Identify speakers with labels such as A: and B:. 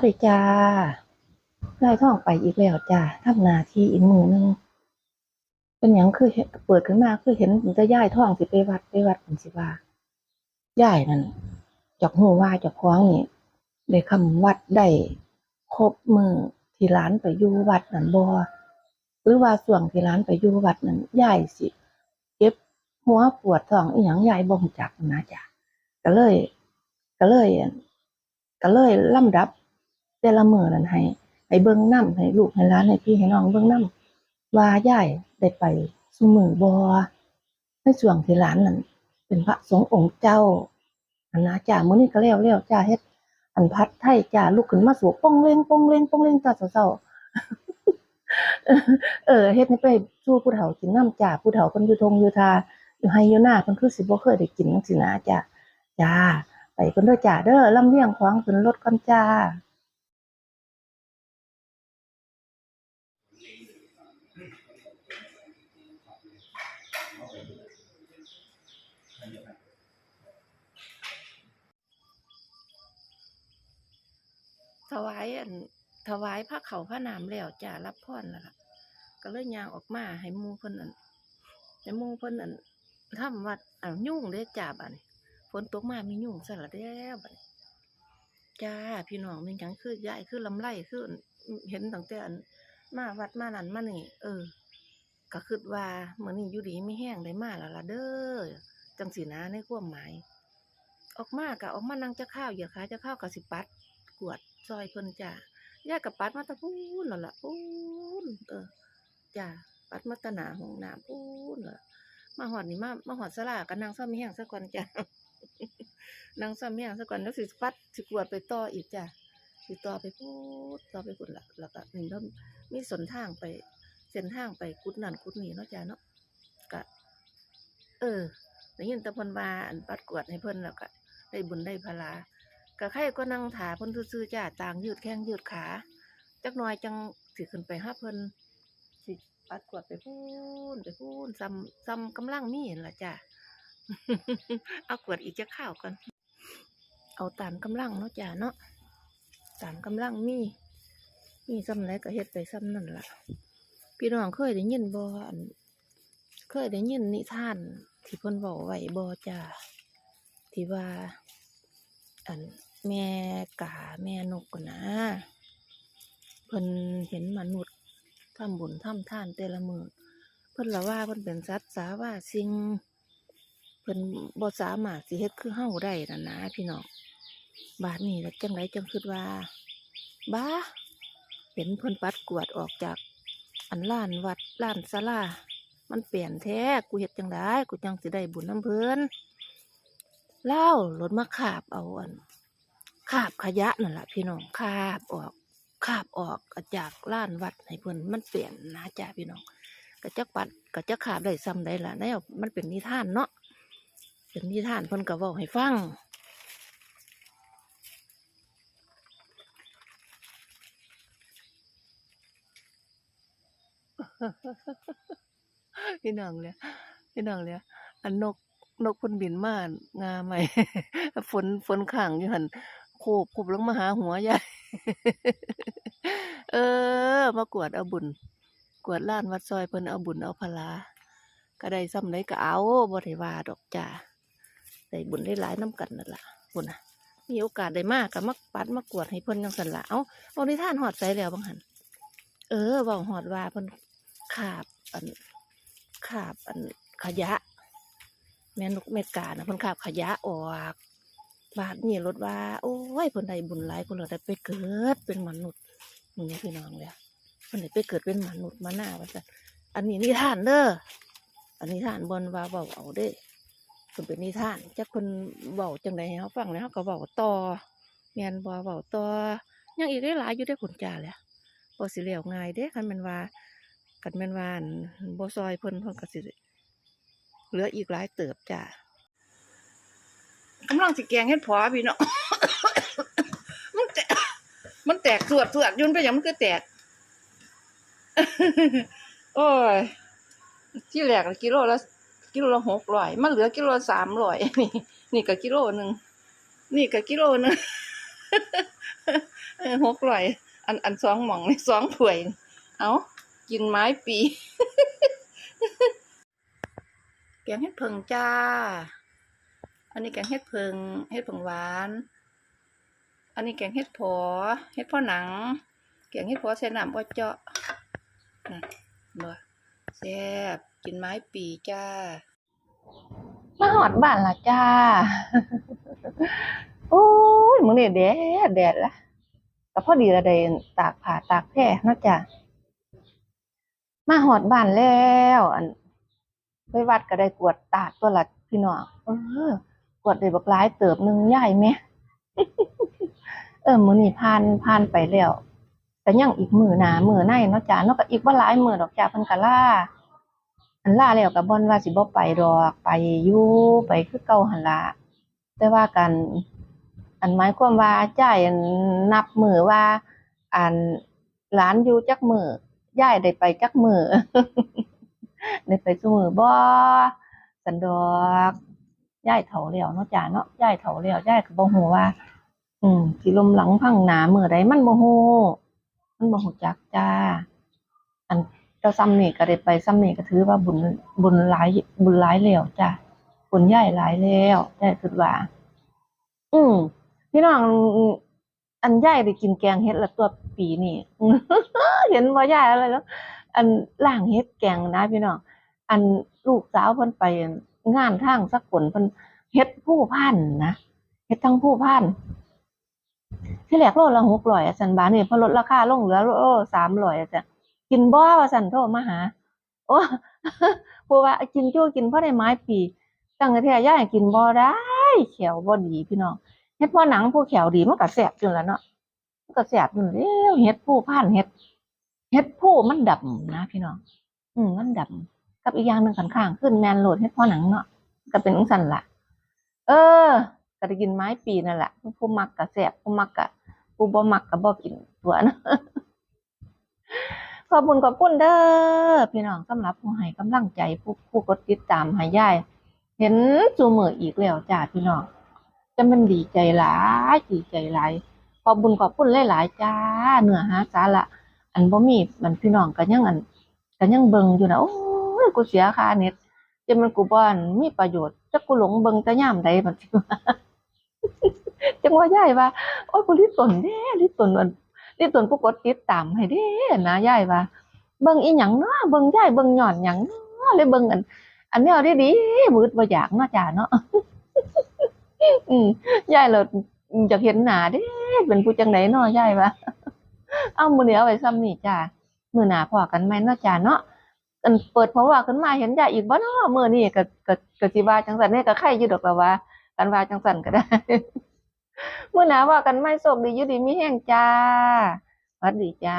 A: วัสดีจ้าได้ท่องไปอีกแล้วจ้าทำนาที่อีกมือหนึงเป็นหยังคือเปิดขึ้นมาคือเห็นจะย่ายท่องสิไปวัดไปวัดเป็นสิว่าย่ายนั่นจอกหูว่าจอกคว้างนี่ได้คำวัดได้ครบมือที่ร้านไปอยู่วัดนั่นบ่หรือว่าส่วงที่ร้านไปอยู่วัดนั่นย่ายสิเจ็บหัวปวดท้องอีหยังย่ายบ่รู้จักนะจ้ะก็เลย ก็เลยก็เลยลำดับ แต่ละมือนั้นให้ให้เบิ่งนํให้ลูกให้หลานให้พี่ให้น้องเบิ่งนํว่ายายได้ไปซุมือบ่ในช่วงที่หลานนั่นเป็นพระสงฆ์องค์เจ้าอันนะจ้ามื้อนี้ก็แล้วแล้วจ้าเฮ็ด อันพัดไทยจ้าลุกขึ้นมาสวกป้องเล้งป้องเล้งป้องเล้งจ้าเช้าเออเฮ็ดให้ไปสู่ผู้เฒ่ากินน้ำจ้าผู้เฒ่าเพิ่นอยู่ทงอยู่ทาอยู่ไห้อยู่หน้าเพิ่นคือสิบ่เคยได้กินจังซี่นะจ้าจ้าไปเพิ่นด้อจ้าเด้อลำเลียงของขึ้นรถก่อนจ้า ถวายอันถวายพระเขาพระนามแล้วจ้ารับพรแล้วล่ะ ก็เลยยางออกมาให้มูเพิ่นอันให้มูเพิ่นอันทำวัดอ้าวยุ่งเด้จ้าบันฝนตกมามียุ่งซะละแล้วบันจ้าพี่น้องเป็นหยังคือย้ายคือลำไรคือเห็นตั้งแต่อันมาวัดมานั่นมานี่ เออ ก็คิดว่ามื้อนี้อยู่ดีไม่แห้งได้มาแล้วล่ะเด้อจังสินะในความหมาย ออกมาก็ออกมานั่งจะข้าวเหยียดขาจะข้าวกับสิปัด กวดซอยเพิ่นจ้าย่ากับปัดมาตะพูนนั่นล่ะพูนเออจ้าปัดมาตะหนาห้องน้ำพูนนั่นล่ะมาหอดนี่มามาหอดสลากันนางซ้ำแห้งซะก่อนจ้านางซ้ำแห้งซะก่อนแล้วสิปัดสิกวดไปต่ออีกจ้าสิต่อไปพูดต่อไปพุ่นละแล้วก็หนี่แล้วมีสนทางไปเส้นทางไปกุดนั่นกุดนี่เนาะจ้าเนาะก็เออได้ยินต่เพิ่นวาอันปัดกวดให้เพิ่นแล้วก็ได้บุญได้พลา ก็ใครก็นั่งถาเพิ่นซื่อๆจ้าต่างยืดแข้งยืดขาจักหน่อยจังสิขึ้นไปหาเพิ่นสิปัดกวดไปพูนไปพูนซ้ำซ้ำกำลังมีนั่นละจ้าเอากวดอีกจะข้าวก่อนเอาตามกำลังเนาะจ้าเนาะตามกำลังมีมีซ้ำไหนก็เฮ็ดไปซ้ำนั่นละพี่น้องเคยได้ยินบ่อันเคยได้ยินนิทาน ที่เพิ่นเว้าไว้บ่จ้าที่ว่าอัน แม่กาแม่นกกันนะเพิ่นเห็นมนุษย์ทำบุญทำทานแต่ละมือเพิ่นละว่าเพิ่นเป็นสัตว์สาว่าสิ่งเพิ่นบ่สามารถสิเฮ็ดคือเฮาได้นั่นนะพี่น้องบาดนี้แล้วจังไดจังคิดว่า บ้า เห็นเพิ่นปัดกวดออกจากอันล้านวัดล้านศาลามันเปลี่ยนแท้กูเฮ็ดจังไดกูจังสิได้บุญน้ำเพิ่นเล่ารถมาขาบเอาอัน ขาบขยะนั่นแหละพี่น้องขาบออกขาบออกจากล้านวัดให้เพิ่นมันเปลี่ยนนะจ้าพี่น้องก็จักปัดก็จักขาบได้ซ้ำได้ละแนวมันเป็นนิทานเนาะเป็นนิทานเพิ่นก็เว้าให้ฟังพี่น้องเลยพี่น้องเลยอันนกนกเพ่นบินมางาใหม่ฝนฝนข้างอยู่หัน โคบโคบลงมาหาหัวยายเออ มากวดเอาบุญ กวดล้านวัดซอยเพิ่นเอาบุญเอาพลาก็ได้ซ้ำได้ก็เอาบ่ได้ว่าดอกจ้าได้บุญได้หลายน้ำกันนั่นล่ะพุ่นน่ะมีโอกาสได้มากก็มักปัดมากวดให้เพิ่นจังซั่นละเอาเอานิทานฮอดใส่แล้วบังหันเออเว้าฮอดว่าเพิ่นขาบอันขาบอันขยะ แม่นกแม่กานะเพิ่นขาบขยะออก บาดนี่รถว่า โอ้ยเพิ่นได้บุญหลายเพิ่นเลยได้ไปเกิดเป็นมนุษย์มึงนี่พี่น้องเลยเพิ่นได้ไปเกิดเป็นมนุษย์มาหน้าว่าซั่นอันนี้นิทานเด้ออันนี้นิทานบนว่าเว้าเอาเด้เพิ่นเป็นนิทานจักเพิ่นเว้าจังไดให้เฮาฟังแล้วเฮาก็เว้าต่อแม่นบ่เว้าต่อยังอีกได้หลายอยู่ได้ผลจ้าแหละบ่สิแล้วง่ายเด้คันม่นว่ากันม่นว่านบ่ซอยเพิ่นเพิ่นก็สิเหลืออีกหลายเติบจ้า กำลังสิแกงเฮ็ดพอพี่เน้องมันแตกมันแตกสวดสวดยุ่นไปหยังมันก็แตก โอ้ย ที่แรกอะกิโลละกิโลละหกร้อยมันเหลือกิโลสามร้อยนี่นี่ก็กิโลหนึ่งนี่ก็กิโลหนึ่งหกร้อยอันอันสองหม่องนี่สองถ้วย เอากินไม้ปีแกงเห็ดเพิงจ้า อันนี้แกงเห็ดเพิงเห็ดเพิงหวาน อันนี้แกงเห็ดพอเห็ดพอหนัง แกงเห็ดพอใส่น้ำบ่เจาะนะบ่แซ่บกินไม้ปีจ้ามาหอดบ้านละจ้า โอ้ยมึงนี่แดดแดดละก็พอดีละไดตากผ้าตากแพร่นาะจ้ะมาหอดบ้านแล้ว อันไปวัดก็ได้กวดตาดตัวละพี่น้องเออ วดได้บักหลายเติบหนึ่งใหญ่ไหมเออมือนี้ผ่านผ่านไปแล้วแต่ยังอีกมือหนามือในเนาะจ้ะเนาะก็อีกบ่หลายมือดอกจ้ะเพิ่นก็ลาอันลาแล้วก็บ่นว่าสิบ่ไปดอกไปยู่ไปคือเก่าหันละแต่ว่ากันอันหมายความว่าจ่ายอันนับมือว่า อันหลานอยู่จักมือยายได้ไปจักมือได้ไปซุมือบ่สันดอก ยายเฒ่าแล้วเนาะจ้าเนาะยายเฒ่าแล้วยายก็บ่ฮู้ว่า อืมสิลมหลังพังหนามือใดมันบ่ฮู้มันบ่ฮู้จักจ้า อันเจ้าซ้ำนี่ก็ได้ไปซ้ำนี่ก็ถือว่าบุญบุญหลายบุญหลายแล้วจ้าบุญใหญ่หลายแล้วยายคิดว่า อืมพี่น้องอันย่ายได้กินแกงเฮ็ดละตัวปีนี่เห็นบ่ย่ายอะไรแล้ว อันล่างเฮ็ดแกงนะพี่น้องอันลูกสาวเพิ่นไป งานทางสักผลเพิ่นเฮ็ดผู้พันนะเฮ็ดทั้งผู้พันที่แรกโลละ600อะซั่นบานี่พอลดราคาลงเหลือโล300อะจ้ะกินบ่ว่าซั่นโทรมาหา โอ้ผู้ว่ากินจู้กินเพอได้ไม้ปี ตั้งแต่แท้ย่ายกินบ่ได้เขียวบ่ดีพี่น้องเฮ็ดพอหนังผู้แขวดีมันก็แสบอยู่แล้วเนาะมันก็แสบอยู่แล้วเฮ็ดผู้พันเฮ็ดเฮ็ดผู้มันดำนะพี่น้องอืมมันดำ กับอีกอย่างหนึ่งขันข้างขึ้นแมนโหลดเฮ็ดพอหนังเนาะก็เป็นองสันละเออก็ได้กินไม้ปีนั่นแหละผู้มักก็แสบผู้มักก็ผู้บ่มักก็บ่กินตัวนะขอบคุณขอบคุณเด้อพี่น้องสำหรับผู้ให้กำลังใจผู้ผู้กดติดตามห้ยายเห็นจูมืออีกแล้วจ้าพี่น้องจะมันดีใจหลายดีใจหลายขอบบุญขอบคุณหลายๆจ้าเนื้อหาสาระอันบ่มีมันพี่น้องก็ยังอันก็ยังเบิ่งอยู่นะโอ้ กูเสียค่าเน็ตจะมันกูบ่อันมีประโยชน์จักกูหลงเบิ่งแต่ยามใดบัดนี้จังว่ายายว่า โอ้ยกูลิตนเด้ลิตนอันลิตนผู้กดติดตามให้เด้นะย่ายว่า เบิงอีหยังเนาะเบิงย่ายเบิ่งย้อนหยังเนาะเลยเบิงอัน อันแนวดีๆมืดบ่อยากเนาะจ้าเนาะอืมยายเราอยากเห็นหนาเด้เป็นผู้จังไดเนาะย่ายว่า เอามื้อนี้เอาไว้ซ้ำนี่จ้ามือหนาพอกันใหม่เนาะจ้าเนาะ อันเปิดเพราะว่าขึ้นมาเห็นยายอีกบ่เนอะมื้อนี่ก็ก็ก็สิว่าจังซั่นนี่ก็ใครอยู่ดอกละว่ากันว่าจังสันก็ได้ เมื่อหน้าว่ากันไม่โศกดียุดีมีแห้งจ้าสวัสดีจ้า